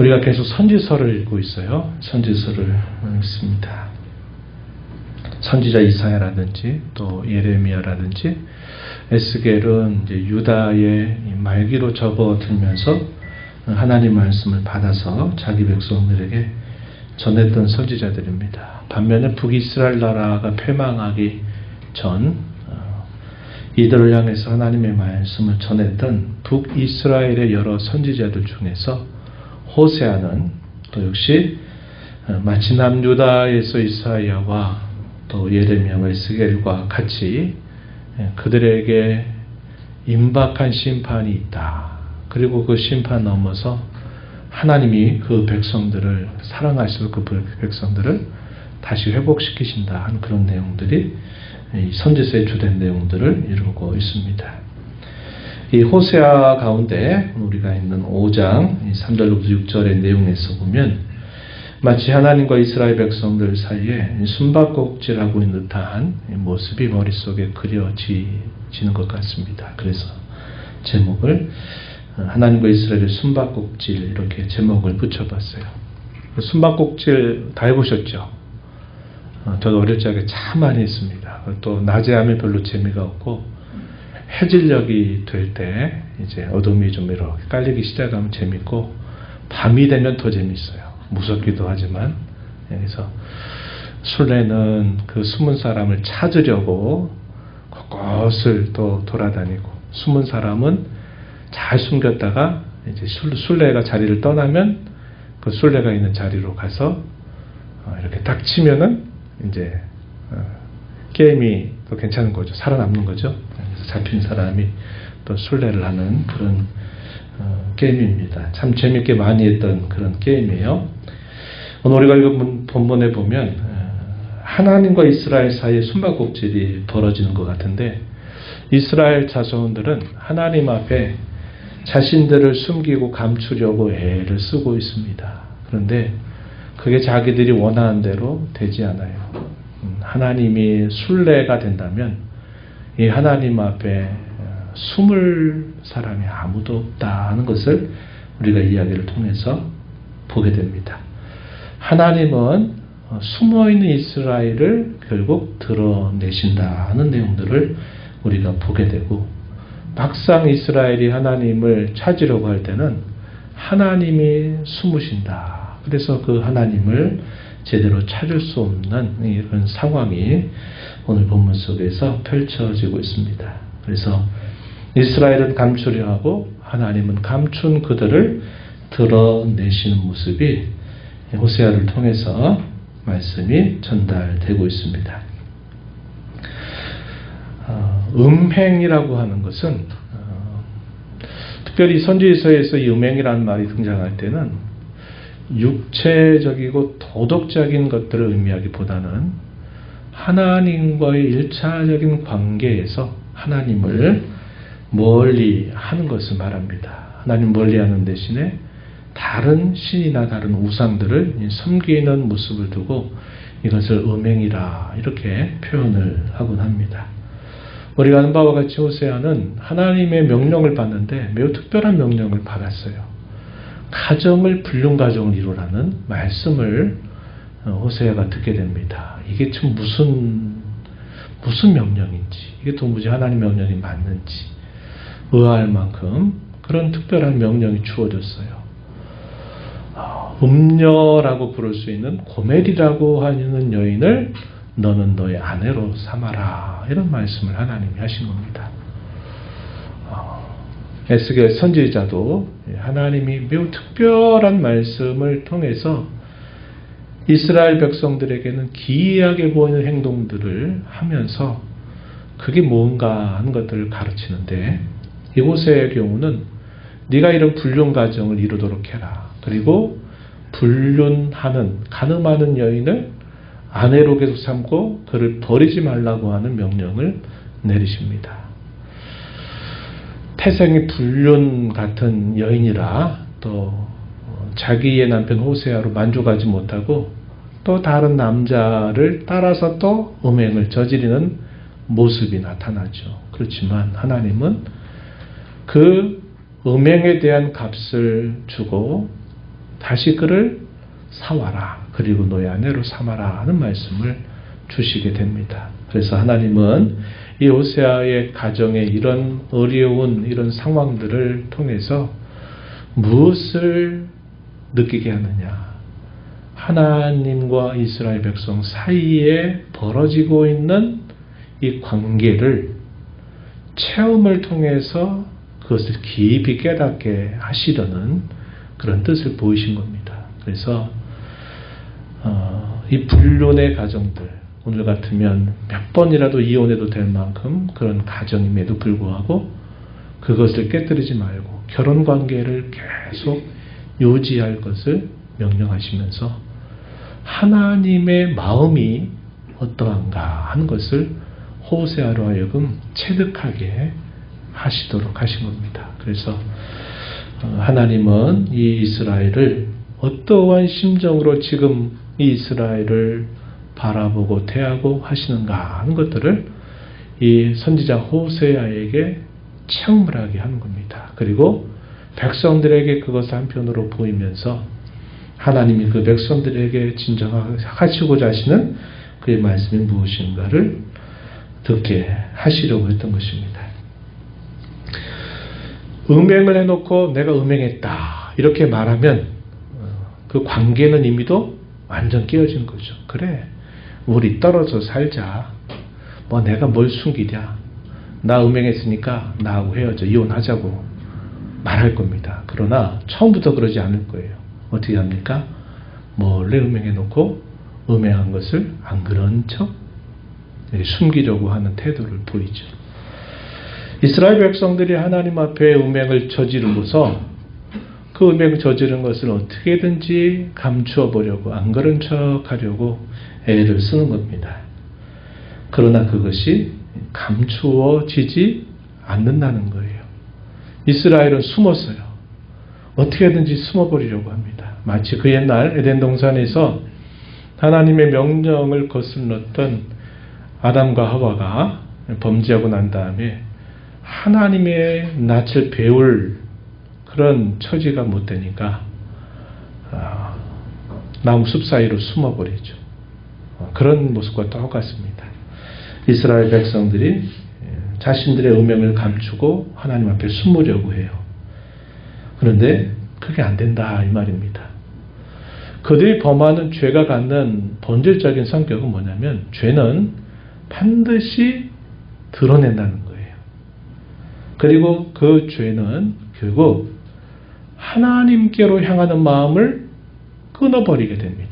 우리가 계속 선지서를 읽고 있어요. 선지서를 읽습니다. 선지자 이사야라든지 또 예레미야라든지 에스겔은 이제 유다의 말기로 접어들면서 하나님 말씀을 받아서 자기 백성들에게 전했던 선지자들입니다. 반면에 북이스라엘 나라가 패망하기 전 어, 이들을 향해서 하나님의 말씀을 전했던 북이스라엘의 여러 선지자들 중에서 호세아는 또 역시 어, 마치 남유다에서 이사야와 또 예레미야와 에스겔과 같이 예, 그들에게 임박한 심판이 있다. 그리고 그 심판 넘어서 하나님이 그 백성들을 사랑하실 그 백성들을 다시 회복시키신다 하는 그런 내용들이 선지서의 주된 내용들을 이루고 있습니다. 이 호세아 가운데 우리가 있는 5장 3절부터 6절의 내용에서 보면 마치 하나님과 이스라엘 백성들 사이에 숨바꼭질하고 있는 듯한 모습이 머릿속에 그려지는 것 같습니다. 그래서 제목을 하나님과 이스라엘의 숨바꼭질 이렇게 제목을 붙여봤어요. 숨바꼭질 다 해보셨죠? 어, 저도 어릴 적에 참 많이 했습니다. 또 낮에 하면 별로 재미가 없고 해질녘이 될 때 이제 어둠이 좀 이렇게 깔리기 시작하면 재밌고 밤이 되면 더 재밌어요. 무섭기도 하지만 예, 그래서 술래는 그 숨은 사람을 찾으려고 곳곳을 또 돌아다니고 숨은 사람은 잘 숨겼다가 이제 술래가 자리를 떠나면 그 술래가 있는 자리로 가서 어, 이렇게 딱 치면은 이제 어, 게임이 또 괜찮은 거죠. 살아남는 거죠. 잡힌 사람이 또 술래를 하는 그런 어, 게임입니다. 참 재밌게 많이 했던 그런 게임이에요. 오늘 우리가 읽은 본문에 보면 하나님과 이스라엘 사이에 숨바꼭질이 벌어지는 것 같은데 이스라엘 자손들은 하나님 앞에 자신들을 숨기고 감추려고 애를 쓰고 있습니다. 그런데 그게 자기들이 원하는 대로 되지 않아요. 음, 하나님이 순례가 된다면 이 하나님 앞에 어, 숨을 사람이 아무도 없다 하는 것을 우리가 이야기를 통해서 보게 됩니다. 하나님은 어, 숨어 있는 이스라엘을 결국 드러내신다는 내용들을 우리가 보게 되고 막상 이스라엘이 하나님을 찾으려고 할 때는 하나님이 숨으신다. 그래서 그 하나님을 제대로 찾을 수 없는 이런 상황이 오늘 본문 속에서 펼쳐지고 있습니다. 그래서 이스라엘은 감추려 하고 하나님은 감춘 그들을 드러내시는 모습이 호세아를 통해서 말씀이 전달되고 있습니다. 어, 음행이라고 하는 것은 어, 특별히 선지서에서 이 음행이라는 말이 등장할 때는 육체적이고 도덕적인 것들을 의미하기보다는 하나님과의 일차적인 관계에서 하나님을 멀리 하는 것을 말합니다. 하나님 멀리 하는 대신에 다른 신이나 다른 우상들을 섬기는 모습을 두고 이것을 음행이라 이렇게 표현을 하곤 합니다. 우리가 아는 바와 같이 호세아는 하나님의 명령을 받는데 매우 특별한 명령을 받았어요. 가정을 불륜 가정을 이루라는 말씀을 호세아가 듣게 됩니다. 이게 참 무슨 무슨 명령인지 이게 도무지 하나님 명령이 맞는지 의아할 만큼 그런 특별한 명령이 주어졌어요. 음녀라고 부를 수 있는 고멜이라고 하는 여인을 너는 너의 아내로 삼아라 이런 말씀을 하나님이 하신 겁니다. 어, 에스겔 선지자도 하나님이 매우 특별한 말씀을 통해서 이스라엘 백성들에게는 기이하게 보이는 행동들을 하면서 그게 뭔가 하는 것들을 가르치는데 이곳의 경우는 네가 이런 불륜 가정을 이루도록 해라. 그리고 불륜하는 가늠하는 여인을 아내로 계속 삼고 그를 버리지 말라고 하는 명령을 내리십니다. 태생이 불륜 같은 여인이라 또 자기의 남편 호세아로 만족하지 못하고 또 다른 남자를 따라서 또 음행을 저지르는 모습이 나타나죠. 그렇지만 하나님은 그 음행에 대한 값을 주고 다시 그를 사와라. 그리고 너의 아내로 삼아라 하는 말씀을 주시게 됩니다. 그래서 하나님은 이 호세아의 가정의 이런 어려운 이런 상황들을 통해서 무엇을 느끼게 하느냐. 하나님과 이스라엘 백성 사이에 벌어지고 있는 이 관계를 체험을 통해서 그것을 깊이 깨닫게 하시려는 그런 뜻을 보이신 겁니다. 그래서 어, 이 불륜의 가정들 오늘 같으면 몇 번이라도 이혼해도 될 만큼 그런 가정임에도 불구하고 그것을 깨뜨리지 말고 결혼 관계를 계속 유지할 것을 명령하시면서 하나님의 마음이 어떠한가 하는 것을 호세아로 하여금 체득하게 하시도록 하신 겁니다. 그래서 어, 하나님은 이 이스라엘을 어떠한 심정으로 지금 이 이스라엘을 바라보고 대하고 하시는가 하는 것들을 이 선지자 호세아에게 체험을 하게 하는 겁니다. 그리고 백성들에게 그것을 한편으로 보이면서 하나님이 그 백성들에게 진정하시고자 하시는 그의 말씀이 무엇인가를 듣게 하시려고 했던 것입니다. 음행을 해놓고 내가 음행했다. 이렇게 말하면 그 관계는 이미도 완전 깨어진 거죠. 그래. 우리 떨어져 살자. 뭐 내가 뭘 숨기랴. 나 음행했으니까 나하고 헤어져. 이혼하자고 말할 겁니다. 그러나 처음부터 그러지 않을 거예요. 어떻게 합니까? 몰래 음행해 놓고 음행한 것을 안 그런 척 숨기려고 하는 태도를 보이죠. 이스라엘 백성들이 하나님 앞에 음행을 저지르고서 그 음행을 저지른 것을 어떻게든지 감추어 보려고 안 그런 척 하려고 애를 쓰는 겁니다. 그러나 그것이 감추어지지 않는다는 거예요. 이스라엘은 숨었어요. 어떻게든지 숨어버리려고 합니다. 마치 그 옛날 에덴 동산에서 하나님의 명령을 거슬렀던 아담과 하와가 범죄하고 난 다음에 하나님의 낯을 배울 그런 처지가 못 되니까 아, 나무 숲 사이로 숨어버리죠. 어, 그런 모습과 똑같습니다. 이스라엘 백성들이 자신들의 음행을 감추고 하나님 앞에 숨으려고 해요. 그런데 그게 안 된다 이 말입니다. 그들이 범하는 죄가 갖는 본질적인 성격은 뭐냐면 죄는 반드시 드러낸다는 거예요. 그리고 그 죄는 결국 하나님께로 향하는 마음을 끊어버리게 됩니다.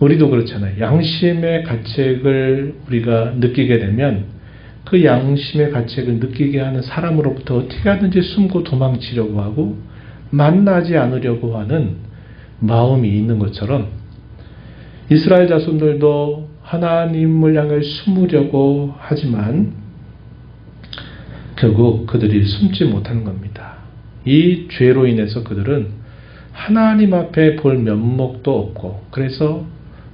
우리도 그렇잖아요. 양심의 가책을 우리가 느끼게 되면 그 양심의 가책을 느끼게 하는 사람으로부터 어떻게 하든지 숨고 도망치려고 하고 만나지 않으려고 하는 마음이 있는 것처럼 이스라엘 자손들도 하나님을 향해 숨으려고 하지만 결국 그들이 숨지 못하는 겁니다. 이 죄로 인해서 그들은 하나님 앞에 볼 면목도 없고 그래서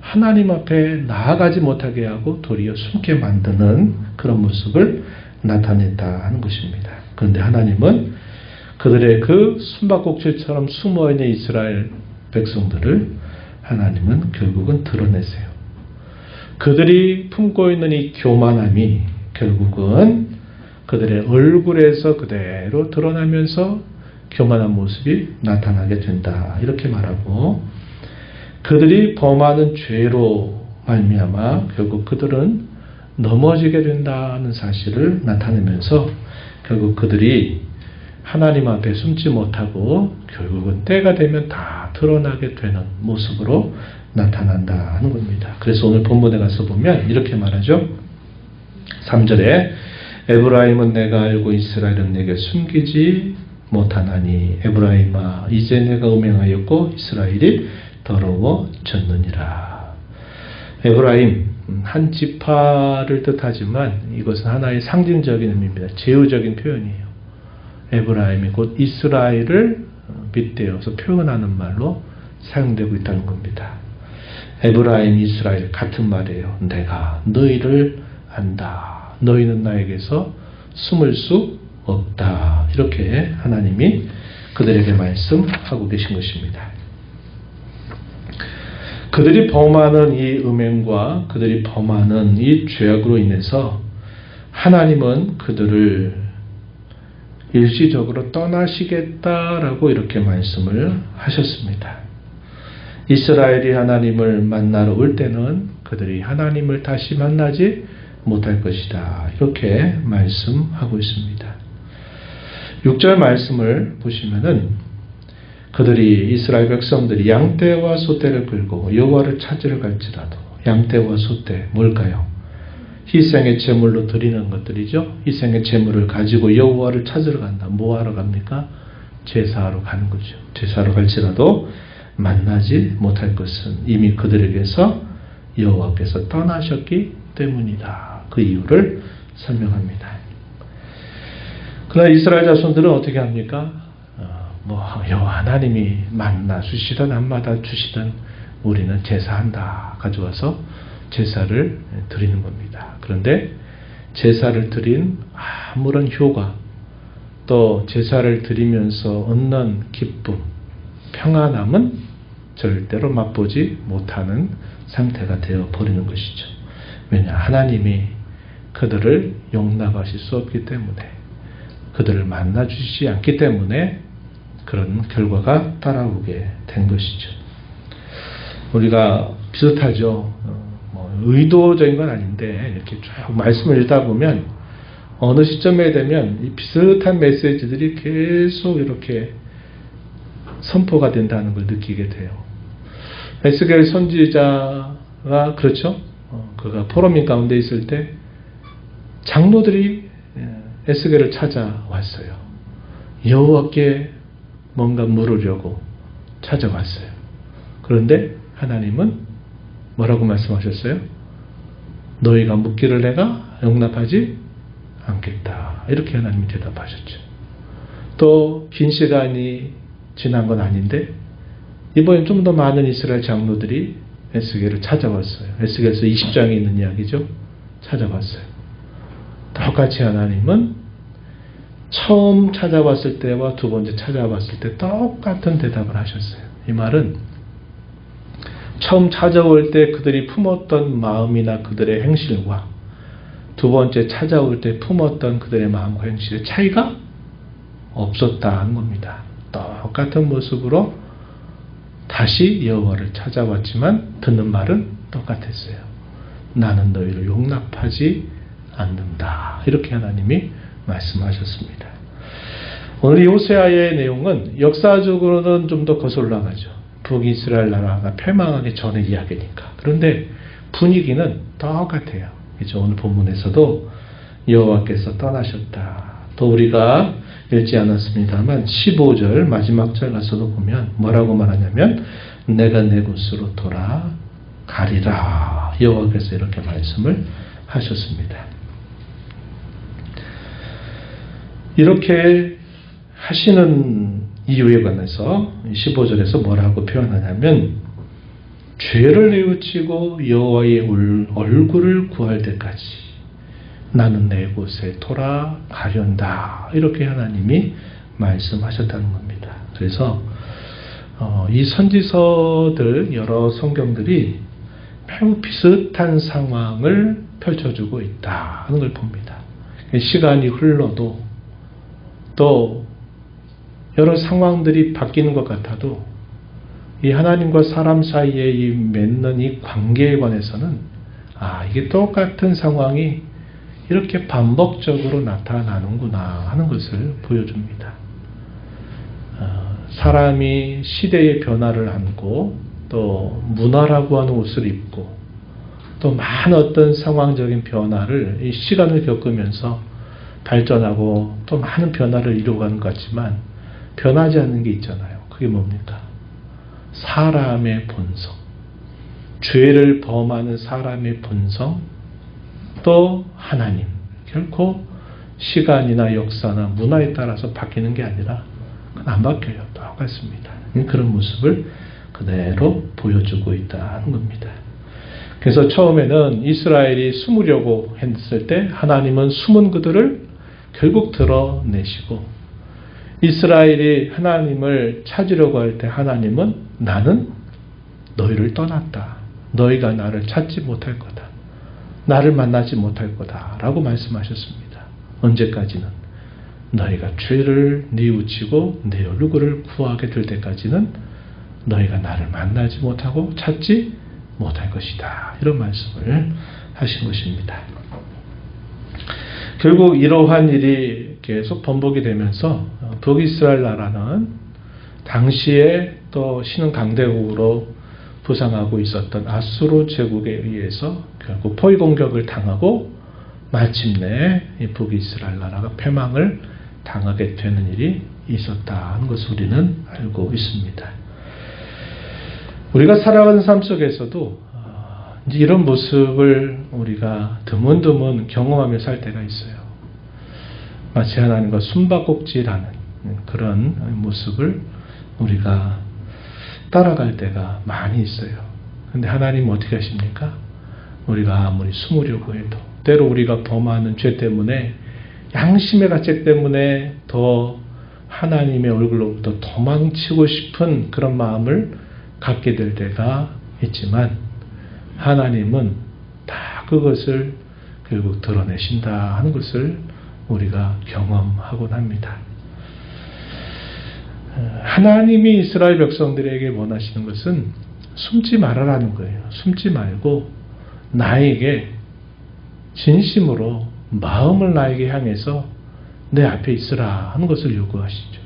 하나님 앞에 나아가지 못하게 하고 도리어 숨게 만드는 그런 모습을 나타냈다 하는 것입니다. 그런데 하나님은 그들의 그 숨바꼭질처럼 숨어 있는 이스라엘 백성들을 하나님은 결국은 드러내세요. 그들이 품고 있는 이 교만함이 결국은 그들의 얼굴에서 그대로 드러나면서 교만한 모습이 나타나게 된다. 이렇게 말하고 그들이 범하는 죄로 말미암아 결국 그들은 넘어지게 된다는 사실을 나타내면서 결국 그들이 하나님 앞에 숨지 못하고 결국은 때가 되면 다 드러나게 되는 모습으로 나타난다 하는 겁니다. 그래서 오늘 본문에 가서 보면 이렇게 말하죠. 3절에 에브라임은 내가 알고 이스라엘은 내게 숨기지 못하나니 에브라임아 이제 내가 음행하였고 이스라엘이 더러워졌느니라. 에브라임 한 지파를 뜻하지만 이것은 하나의 상징적인 의미입니다. 제후적인 표현이에요. 에브라임이 곧 이스라엘을 빗대어서 표현하는 말로 사용되고 있다는 겁니다. 에브라임, 이스라엘 같은 말이에요. 내가 너희를 안다. 너희는 나에게서 숨을 수 없다. 이렇게 하나님이 그들에게 말씀하고 계신 것입니다. 그들이 범하는 이 음행과 그들이 범하는 이 죄악으로 인해서 하나님은 그들을 일시적으로 떠나시겠다라고 이렇게 말씀을 하셨습니다. 이스라엘이 하나님을 만나러 올 때는 그들이 하나님을 다시 만나지 못할 것이다. 이렇게 말씀하고 있습니다. 6절 말씀을 보시면은 그들이 이스라엘 백성들이 양떼와 소떼를 끌고 여호와를 찾으러 갈지라도 양떼와 소떼 뭘까요? 희생의 제물로 드리는 것들이죠. 희생의 제물을 가지고 여호와를 찾으러 간다. 뭐 하러 갑니까? 제사하러 가는 거죠. 제사하러 갈지라도 만나지 못할 것은 이미 그들에게서 여호와께서 떠나셨기 때문이다. 그 이유를 설명합니다. 그러나 이스라엘 자손들은 어떻게 합니까? 어, 뭐 하나님이 만나 주시든 안 받아 주시든 우리는 제사한다 가져와서 제사를 드리는 겁니다. 그런데 제사를 드린 아무런 효과 또 제사를 드리면서 얻는 기쁨, 평안함은 절대로 맛보지 못하는 상태가 되어 버리는 것이죠. 왜냐 하나님이 그들을 용납하실 수 없기 때문에 그들을 만나 주시지 않기 때문에 그런 결과가 따라오게 된 것이죠. 우리가 비슷하죠. 어, 뭐 의도적인 건 아닌데 이렇게 쭉 말씀을 읽다 보면 어느 시점에 되면 이 비슷한 메시지들이 계속 이렇게 선포가 된다는 걸 느끼게 돼요. 에스겔 선지자가 그렇죠. 어, 그가 포럼인 가운데 있을 때 장로들이 예, 에스겔을 찾아왔어요. 여호와께 뭔가 물으려고 찾아왔어요. 그런데 하나님은 뭐라고 말씀하셨어요? 너희가 묻기를 내가 용납하지 않겠다. 이렇게 하나님이 대답하셨죠. 또 긴 시간이 지난 건 아닌데 이번엔 좀 더 많은 이스라엘 장로들이 에스겔을 찾아왔어요. 에스겔서 20장에 있는 이야기죠. 찾아왔어요. 똑같이 하나님은 처음 찾아왔을 때와 두 번째 찾아왔을 때 똑같은 대답을 하셨어요. 이 말은 처음 찾아올 때 그들이 품었던 마음이나 그들의 행실과 두 번째 찾아올 때 품었던 그들의 마음과 행실의 차이가 없었다는 겁니다. 똑같은 모습으로 다시 여호와를 찾아왔지만 듣는 말은 똑같았어요. 나는 너희를 용납하지 않는다. 이렇게 하나님이 말씀하셨습니다. 오늘 이 호세아의 내용은 역사적으로는 좀 더 거슬러 가죠. 북이스라엘 나라가 패망하기 전의 이야기니까. 그런데 분위기는 똑같아요. 그죠? 오늘 본문에서도 여호와께서 떠나셨다. 또 우리가 읽지 않았습니다만 15절 마지막 절 가서도 보면 뭐라고 말하냐면 내가 내 곳으로 돌아가리라. 여호와께서 이렇게 말씀을 하셨습니다. 이렇게 하시는 이유에 관해서 15절에서 뭐라고 표현하냐면 죄를 뉘우치고 여호와의 얼굴을 구할 때까지 나는 내 곳에 돌아가련다 이렇게 하나님이 말씀하셨다는 겁니다. 그래서 어, 이 선지서들 여러 성경들이 매우 비슷한 상황을 펼쳐주고 있다 하는 걸 봅니다. 시간이 흘러도 또 여러 상황들이 바뀌는 것 같아도 이 하나님과 사람 사이에 이 맺는 이 관계에 관해서는 아 이게 똑같은 상황이 이렇게 반복적으로 나타나는구나 하는 것을 보여줍니다. 어, 사람이 시대의 변화를 안고 또 문화라고 하는 옷을 입고 또 많은 어떤 상황적인 변화를 이 시간을 겪으면서 발전하고 또 많은 변화를 이루어가는 것 같지만 변하지 않는 게 있잖아요. 그게 뭡니까? 사람의 본성. 죄를 범하는 사람의 본성, 또 하나님. 결코 시간이나 역사나 문화에 따라서 바뀌는 게 아니라 안 바뀌어요. 똑같습니다. 그런 모습을 그대로 보여주고 있다는 겁니다. 그래서 처음에는 이스라엘이 숨으려고 했을 때 하나님은 숨은 그들을 결국 드러내시고 이스라엘이 하나님을 찾으려고 할 때 하나님은 나는 너희를 떠났다. 너희가 나를 찾지 못할 거다. 나를 만나지 못할 거다. 라고 말씀하셨습니다. 언제까지는? 너희가 죄를 뉘우치고 내 얼굴을 구하게 될 때까지는 너희가 나를 만나지 못하고 찾지 못할 것이다. 이런 말씀을 하신 것입니다. 결국 이러한 일이 계속 번복이 되면서 북이스라엘 나라는 당시에 또 신흥 강대국으로 부상하고 있었던 아수르 제국에 의해서 결국 포위 공격을 당하고 마침내 북이스라엘 나라가 패망을 당하게 되는 일이 있었다 하는 것을 우리는 알고 있습니다. 우리가 살아가는 삶 속에서도 어, 이런 모습을 우리가 드문드문 경험하며 살 때가 있어요. 마치 하나님과 숨바꼭질하는 그런 모습을 우리가 따라갈 때가 많이 있어요. 근데 하나님 어떻게 하십니까? 우리가 아무리 숨으려고 해도 때로 우리가 범하는 죄 때문에 양심의 가책 때문에 더 하나님의 얼굴로부터 도망치고 싶은 그런 마음을 갖게 될 때가 있지만 하나님은 다 그것을 결국 드러내신다 하는 것을 우리가 경험하곤 합니다. 하나님이 이스라엘 백성들에게 원하시는 것은 숨지 말아라는 거예요. 숨지 말고 나에게 진심으로 마음을 나에게 향해서 내 앞에 있으라 하는 것을 요구하시죠.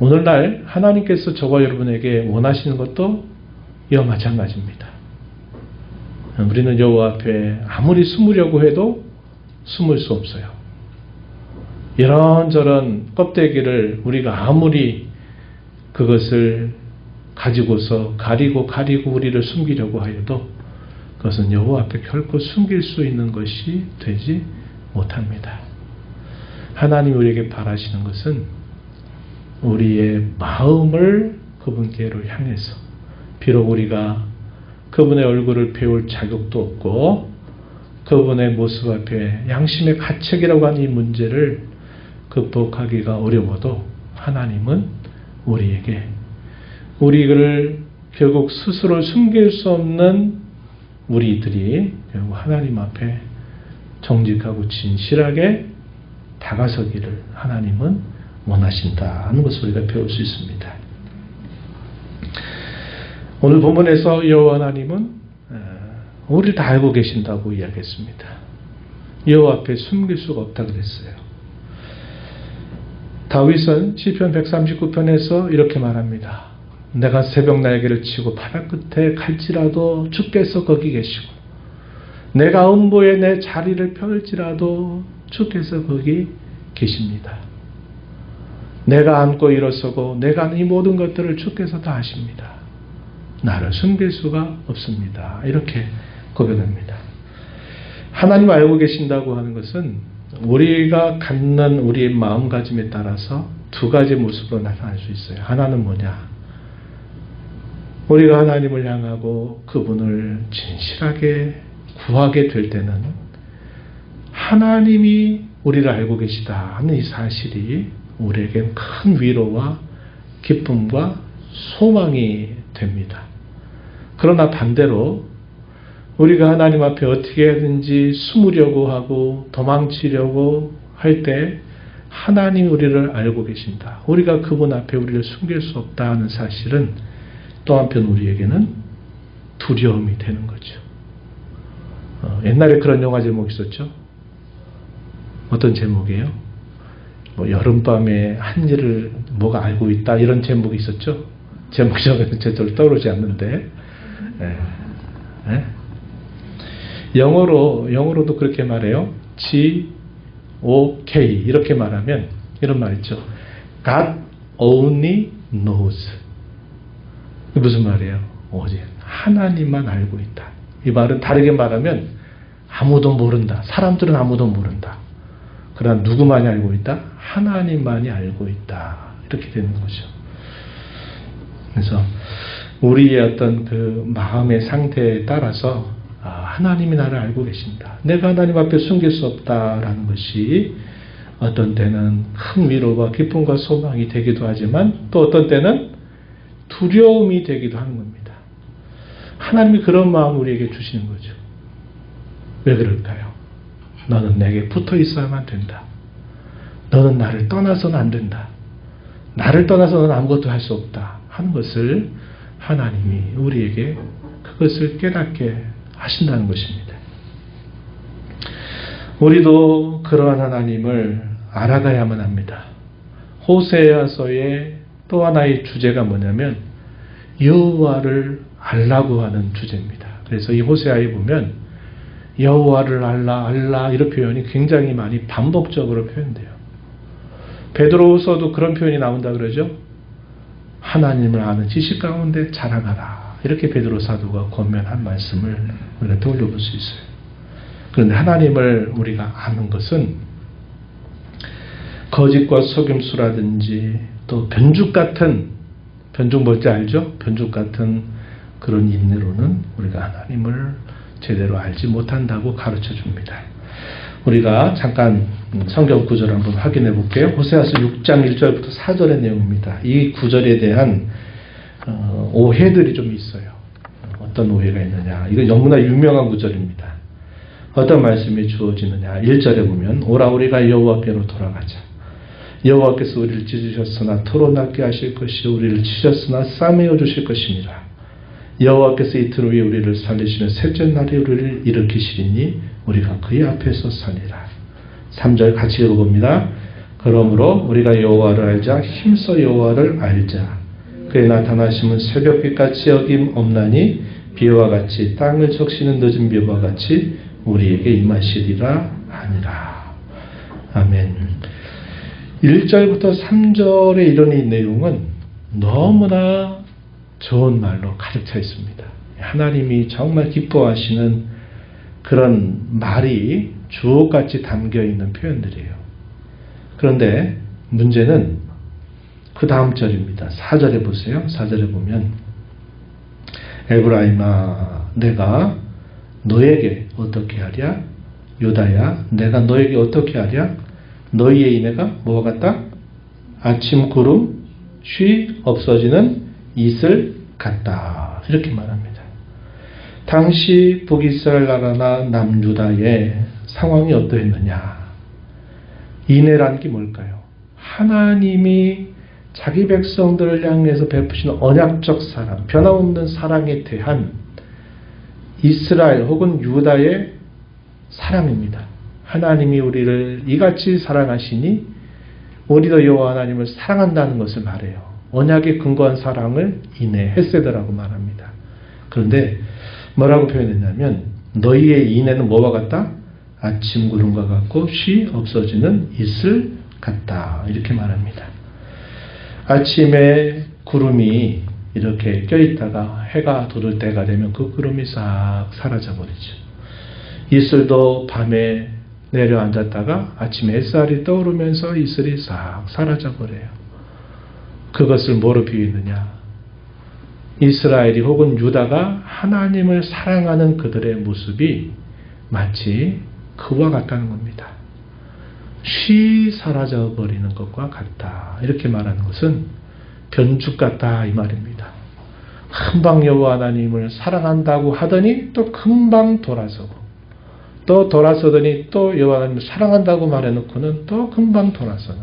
오늘날 하나님께서 저와 여러분에게 원하시는 것도 이와 마찬가지입니다. 우리는 여호와 앞에 아무리 숨으려고 해도 숨을 수 없어요. 이런저런 껍데기를 우리가 아무리 그것을 가지고서 가리고 가리고 우리를 숨기려고 하여도 그것은 여호와 앞에 결코 숨길 수 있는 것이 되지 못합니다. 하나님 우리에게 바라시는 것은 우리의 마음을 그분께로 향해서 비록 우리가 그분의 얼굴을 배울 자격도 없고 그분의 모습 앞에 양심의 가책이라고 하는 이 문제를 극복하기가 어려워도 하나님은 우리에게 우리를 결국 스스로 숨길 수 없는 우리들이 결국 하나님 앞에 정직하고 진실하게 다가서기를 하나님은 원하신다 하는 것을 우리가 배울 수 있습니다. 오늘 본문에서 여호와 하나님은 우리를 다 알고 계신다고 이야기했습니다. 여호와 앞에 숨길 수가 없다 그랬어요. 다윗은 시편 139편에서 이렇게 말합니다. 내가 새벽 날개를 치고 바다 끝에 갈지라도 주께서 거기 계시고 내가 음보에 내 자리를 펼지라도 주께서 거기 계십니다. 내가 안고 일어서고 내가 이 모든 것들을 주께서 다 하십니다. 나를 숨길 수가 없습니다. 이렇게 고백합니다. 하나님 알고 계신다고 하는 것은 우리가 갖는 우리의 마음가짐에 따라서 두 가지 모습으로 나타날 수 있어요. 하나는 뭐냐? 우리가 하나님을 향하고 그분을 진실하게 구하게 될 때는 하나님이 우리를 알고 계시다 하는 이 사실이 우리에겐 큰 위로와 기쁨과 소망이 됩니다. 그러나 반대로 우리가 하나님 앞에 어떻게든지 숨으려고 하고 도망치려고 할 때 하나님이 우리를 알고 계신다. 우리가 그분 앞에 우리를 숨길 수 없다 하는 사실은 또 한편 우리에게는 두려움이 되는 거죠. 어, 옛날에 그런 영화 제목 있었죠? 어떤 제목이에요? 뭐 여름밤에 한 일을 뭐가 알고 있다 이런 제목이 있었죠. 제목이 저절로 떠오르지 않는데 네. 네? 영어로 영어로도 그렇게 말해요. G O K 이렇게 말하면 이런 말 있죠. God only knows. 무슨 말이에요? 오직 하나님만 알고 있다. 이 말은 다르게 말하면 아무도 모른다. 사람들은 아무도 모른다. 그러나 누구만이 알고 있다? 하나님만이 알고 있다. 이렇게 되는 거죠. 그래서 우리의 어떤 그 마음의 상태에 따라서 아, 하나님이 나를 알고 계신다. 내가 하나님 앞에 숨길 수 없다라는 것이 어떤 때는 큰 위로와 기쁨과 소망이 되기도 하지만 또 어떤 때는 두려움이 되기도 하는 겁니다. 하나님이 그런 마음 우리에게 주시는 거죠. 왜 그럴까요? 너는 내게 붙어 있어야만 된다. 너는 나를 떠나서는 안 된다. 나를 떠나서는 아무것도 할 수 없다. 하는 것을 하나님이 우리에게 그것을 깨닫게 하신다는 것입니다. 우리도 그러한 하나님을 알아가야만 합니다. 호세아서의 또 하나의 주제가 뭐냐면 여호와를 알라고 하는 주제입니다. 그래서 이 호세아에 보면 여호와를 알라 알라 이런 표현이 굉장히 많이 반복적으로 표현돼요. 베드로서도 그런 표현이 나온다 그러죠. 하나님을 아는 지식 가운데 자라가라. 이렇게 베드로 사도가 권면한 말씀을 우리가 떠올려 볼 수 있어요. 그런데 하나님을 우리가 아는 것은 거짓과 속임수라든지 또 변죽 같은 변죽 뭔지 알죠? 변죽 같은 그런 인내로는 우리가 하나님을 제대로 알지 못한다고 가르쳐 줍니다. 우리가 잠깐 성경 구절 한번 확인해 볼게요. 호세아서 6장 1절부터 4절의 내용입니다. 이 구절에 대한 어, 오해들이 좀 있어요. 어떤 오해가 있느냐. 이거 너무나 유명한 구절입니다. 어떤 말씀이 주어지느냐. 1절에 보면 오라 우리가 여호와께로 돌아가자. 여호와께서 우리를 찢으셨으나 토론하게 하실 것이 우리를 치셨으나 싸매어 주실 것이니라. 여호와께서 이틀 후에 우리를 살리시는 셋째 날에 우리를 일으키시리니 우리가 그의 앞에서 살리라. 3절 같이 읽어봅니다. 그러므로 우리가 여호와를 알자 힘써 여호와를 알자. 그의 나타나심은 새벽빛같이 여김 없나니 비와 같이 땅을 적시는 늦은 비와 같이 우리에게 임하시리라 하니라. 아멘. 1절부터 3절의 이런 이 내용은 너무나 좋은 말로 가득 차 있습니다. 하나님이 정말 기뻐하시는 그런 말이 주옥같이 담겨 있는 표현들이에요. 그런데 문제는 그 다음 절입니다. 4절에 보세요. 4절에 보면 에브라임아 내가 너에게 어떻게 하랴? 유다야 내가 너에게 어떻게 하랴? 너희의 이내가 뭐와 같다? 아침 구름 쉬 없어지는 이슬 같다. 이렇게 말합니다. 당시 북이스라엘 나라나 남유다의 상황이 어떠했느냐? 이내란 게 뭘까요? 하나님이 자기 백성들을 향해서 베푸시는 언약적 사랑, 변함없는 사랑에 대한 이스라엘 혹은 유다의 사랑입니다. 하나님이 우리를 이같이 사랑하시니 우리도 여호와 하나님을 사랑한다는 것을 말해요. 언약에 근거한 사랑을 이내 헤세드라고 말합니다. 그런데 뭐라고 표현했냐면 너희의 인내는 뭐와 같다? 아침 구름과 같고 쉬 없어지는 이슬 같다. 이렇게 말합니다. 아침에 구름이 이렇게 껴있다가 해가 돋을 때가 되면 그 구름이 싹 사라져 버리죠. 이슬도 밤에 내려앉았다가 아침에 햇살이 떠오르면서 이슬이 싹 사라져 버려요. 그것을 뭐로 비유했느냐? 이스라엘이 혹은 유다가 하나님을 사랑하는 그들의 모습이 마치 그와 같다는 겁니다. 쉬 사라져 버리는 것과 같다. 이렇게 말하는 것은 변죽 같다 이 말입니다. 금방 여호와 하나님을 사랑한다고 하더니 또 금방 돌아서고 또 돌아서더니 또 여호와 하나님을 사랑한다고 말해놓고는 또 금방 돌아서는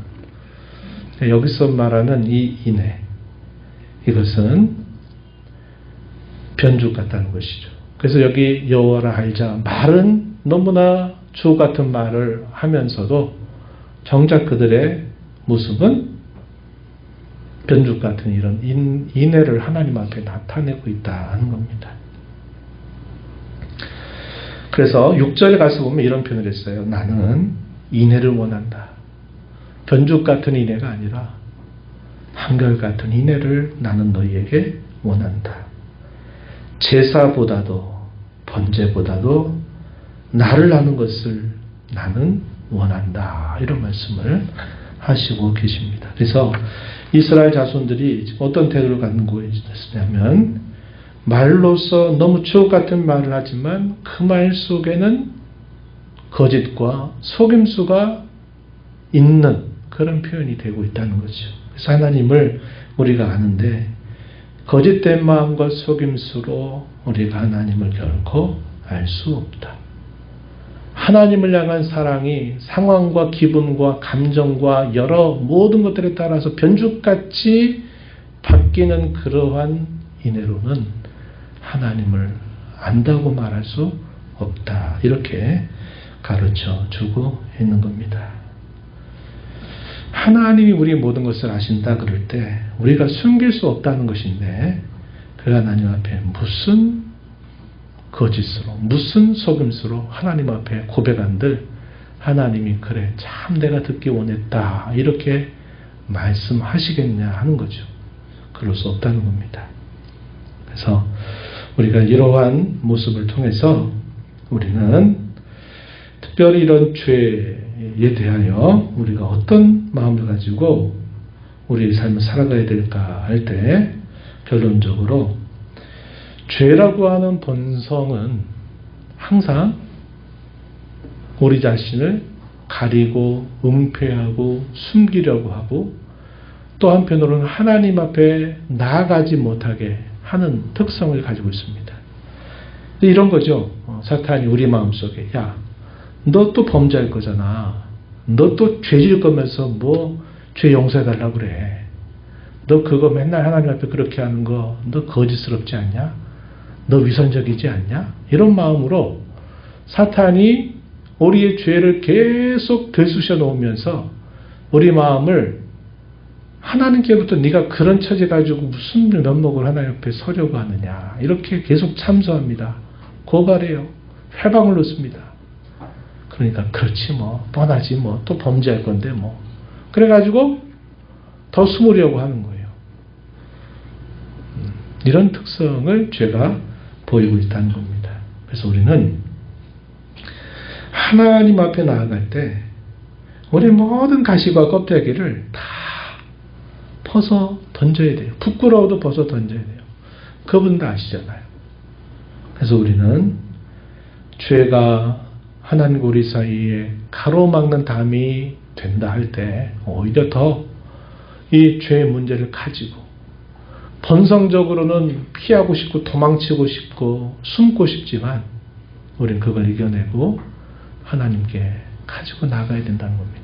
여기서 말하는 이 인해 이것은 변죽 같다는 것이죠. 그래서 여기 여호와를 알자 말은 너무나 주옥 같은 말을 하면서도 정작 그들의 모습은 변죽 같은 이런 인, 인해를 하나님 앞에 나타내고 있다는 겁니다. 그래서 6절에 가서 보면 이런 표현을 했어요. 나는 인해를 원한다. 변죽 같은 인해가 아니라 한결 같은 인해를 나는 너희에게 원한다. 제사보다도 번제보다도 나를 아는 것을 나는 원한다. 이런 말씀을 하시고 계십니다. 그래서 이스라엘 자손들이 어떤 태도를 갖고 있었냐면 말로서 너무 주옥 같은 말을 하지만 그 말 속에는 거짓과 속임수가 있는 그런 표현이 되고 있다는 거죠. 그래서 하나님을 우리가 아는데 거짓된 마음과 속임수로 우리가 하나님을 결코 알 수 없다. 하나님을 향한 사랑이 상황과 기분과 감정과 여러 모든 것들에 따라서 변죽같이 바뀌는 그러한 이내로는 하나님을 안다고 말할 수 없다. 이렇게 가르쳐 주고 있는 겁니다. 하나님이 우리 모든 것을 아신다 그럴 때 우리가 숨길 수 없다는 것인데 그 하나님 앞에 무슨 거짓으로 무슨 속임수로 하나님 앞에 고백한들 하나님이 그래 참 내가 듣기 원했다 이렇게 말씀하시겠냐 하는 거죠. 그럴 수 없다는 겁니다. 그래서 우리가 이러한 모습을 통해서 우리는 특별히 이런 죄 에 대하여 우리가 어떤 마음을 가지고 우리의 삶을 살아가야 될까 할 때 결론적으로 죄라고 하는 본성은 항상 우리 자신을 가리고 은폐하고 숨기려고 하고 또 한편으로는 하나님 앞에 나아가지 못하게 하는 특성을 가지고 있습니다. 이런 거죠. 어, 사탄이 우리 마음속에 야, 너 또 범죄할 거잖아. 너 또 죄질 거면서 뭐 죄 용서해 달라고 그래. 너 그거 맨날 하나님 앞에 그렇게 하는 거 너 거짓스럽지 않냐? 너 위선적이지 않냐? 이런 마음으로 사탄이 우리의 죄를 계속 되쑤셔 놓으면서 우리 마음을 하나님께부터 네가 그런 처지 가지고 무슨 면목을 하나님 옆에 서려고 하느냐 이렇게 계속 참소합니다. 고발해요. 회방을 놓습니다. 그러니까 그렇지 뭐 뻔하지 뭐 또 범죄할 건데 뭐 그래가지고 더 숨으려고 하는 거예요. 음, 이런 특성을 죄가 보이고 있다는 겁니다. 그래서 우리는 하나님 앞에 나아갈 때 우리 모든 가시와 껍데기를 다 벗어 던져야 돼요. 부끄러워도 벗어 던져야 돼요. 그분 다 아시잖아요. 그래서 우리는 죄가 우리 사이에 가로막는 담이 된다 할 때 오히려 더 이 죄의 문제를 가지고 본성적으로는 피하고 싶고 도망치고 싶고 숨고 싶지만 우리는 그걸 이겨내고 하나님께 가지고 나가야 된다는 겁니다.